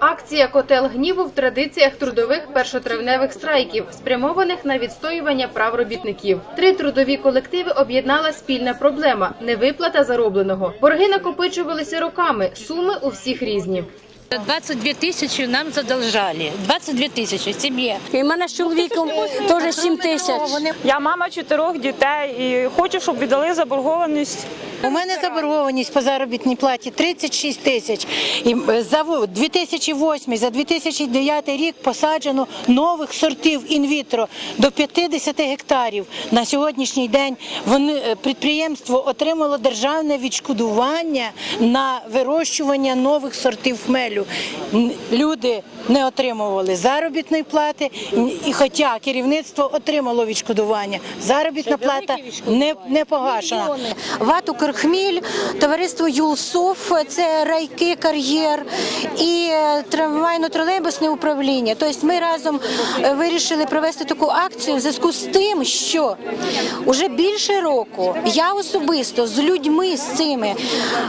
Акція Котел гніву в традиціях трудових першотравневих страйків, спрямованих на відстоювання прав робітників. Три трудові колективи об'єднала спільна проблема невиплата заробленого. Борги накопичувалися роками. Суми у всіх різні. 22 тисячі нам задолжали. 22 тисячі сім'ї. І в мене з чоловіком теж 7 тисяч. Я мама чотирьох дітей і хочу, щоб віддали заборгованість. У мене заборгованість по заробітній платі 36 тисяч. І е, за 2008, за 2009 рік посаджено нових сортів інвітро до 50 гектарів. На сьогоднішній день вони, е, підприємство отримало державне відшкодування на вирощування нових сортів хмелю. Н- Люди не отримували заробітної плати, і хоча керівництво отримало відшкодування, заробітна плата не, не погашена. ВАТ «Укрхміль», товариство ЮЛСОФ, це райки, кар'єр і е, трамвайно-тролейбусне управління. Тобто ми разом е, вирішили провести таку акцію в зв'язку з тим, що вже більше року я особисто з людьми з цими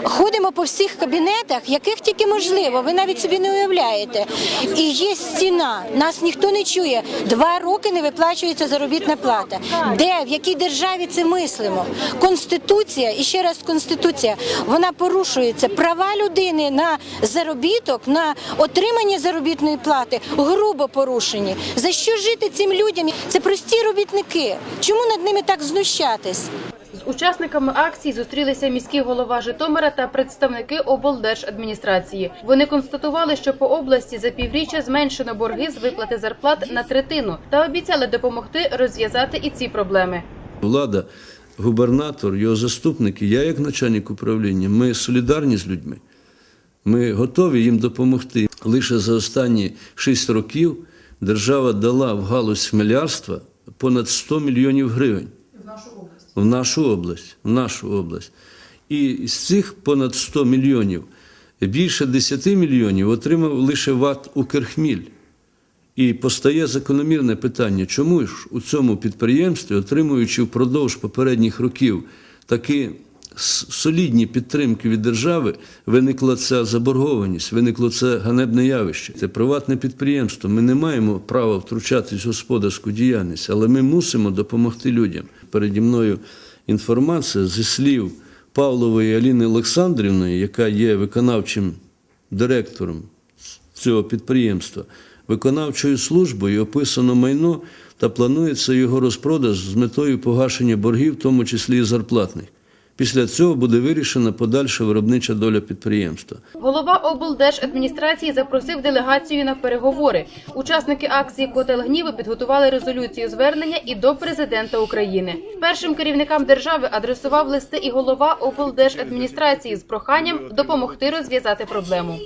ходимо по всіх кабінетах, яких тільки можливо. Ви навіть собі не уявляєте. І є стіна, нас ніхто не чує. Два роки не виплачується заробітна плата. Де в якій державі це мислимо? Конституція і ще раз конституція. Вона порушується. Права людини на заробіток, на отримання заробітної плати грубо порушені. За що жити цим людям? Це прості робітники. Чому над ними так знущатись? З учасниками акції зустрілися міський голова Житомира та представники облдержадміністрації. Вони констатували, що по області за півріччя зменшено борги з виплати зарплат на третину та обіцяли допомогти розв'язати і ці проблеми. Влада, губернатор, його заступники, я як начальник управління, ми солідарні з людьми. Ми готові їм допомогти. Лише за останні 6 років держава дала в галузь хмелярства понад 100 мільйонів гривень. В нашу область. В нашу область. І з цих понад 100 мільйонів більше 10 мільйонів отримав лише ВАТ Укрхміль. І постає закономірне питання, чому ж у цьому підприємстві, отримуючи впродовж попередніх років такі солідні підтримки від держави, виникла ця заборгованість, виникло це ганебне явище. Це приватне підприємство. Ми не маємо права втручатись в господарську діяльність, але ми мусимо допомогти людям. Переді мною інформація зі слів Павлової Аліни Олександрівни, яка є виконавчим директором цього підприємства. Виконавчою службою описано майно та планується його розпродаж з метою погашення боргів, в тому числі і зарплатних. Після цього буде вирішена подальша виробнича доля підприємства. Голова облдержадміністрації запросив делегацію на переговори. Учасники акції Котел гніву підготували резолюцію звернення і до президента України. Першим керівникам держави адресував листи і голова облдержадміністрації з проханням допомогти розв'язати проблему.